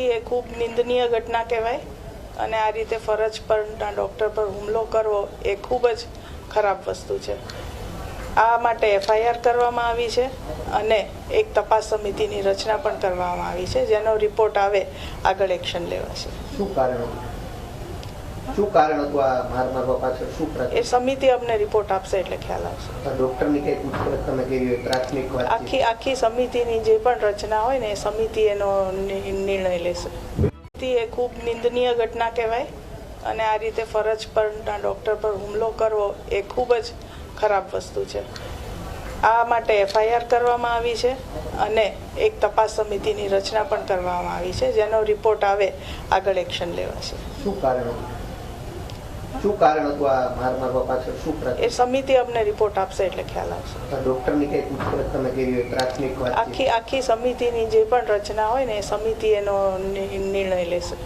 એ ખૂબ નિંદનીય ઘટના કહેવાય અને આ રીતે ફરજ પરના ડૉક્ટર પર હુમલો કરવો એ ખૂબ જ ખરાબ વસ્તુ છે. આ માટે એફઆઈઆર કરવામાં આવી છે અને એક તપાસ સમિતિની રચના પણ કરવામાં આવી છે, જેનો રિપોર્ટ આવે આગળ એક્શન લેવાશે. શું કારણ? શું કારણ હતું આ માર મારવા પાછળ? શું એ સમિતિ અમને રિપોર્ટ આપશે એટલે ખ્યાલ આવશે. ડોક્ટરની કઈ પૂછપરછ તમે કરી પ્રાથમિક વાત આખી આખી સમિતિની જે પણ રચના હોય ને એ સમિતિ એનો નિર્ણય લેશે. સમિતિ એ ખૂબ નિંદનીય ઘટના કહેવાય અને આ રીતે ફરજ પરના ડૉક્ટર પર હુમલો કરવો એ ખૂબ જ ખરાબ વસ્તુ છે. આ માટે એફઆઈઆર કરવામાં આવી છે અને એક તપાસ સમિતિની રચના પણ કરવામાં આવી છે. જેનો રિપોર્ટ આવે આગળ એક્શન લેવાશે. શું કારણ શું કારણ હતું આ માર મારવા પાછળ? શું એ સમિતિ અમને રિપોર્ટ આપશે એટલે ખ્યાલ આવશે. ડોક્ટરની કઈ પૂછપરછ તમે કેવી હોય પ્રાથમિક આખી આખી સમિતિની જે પણ રચના હોય ને એ સમિતિ એનો નિર્ણય લેશે.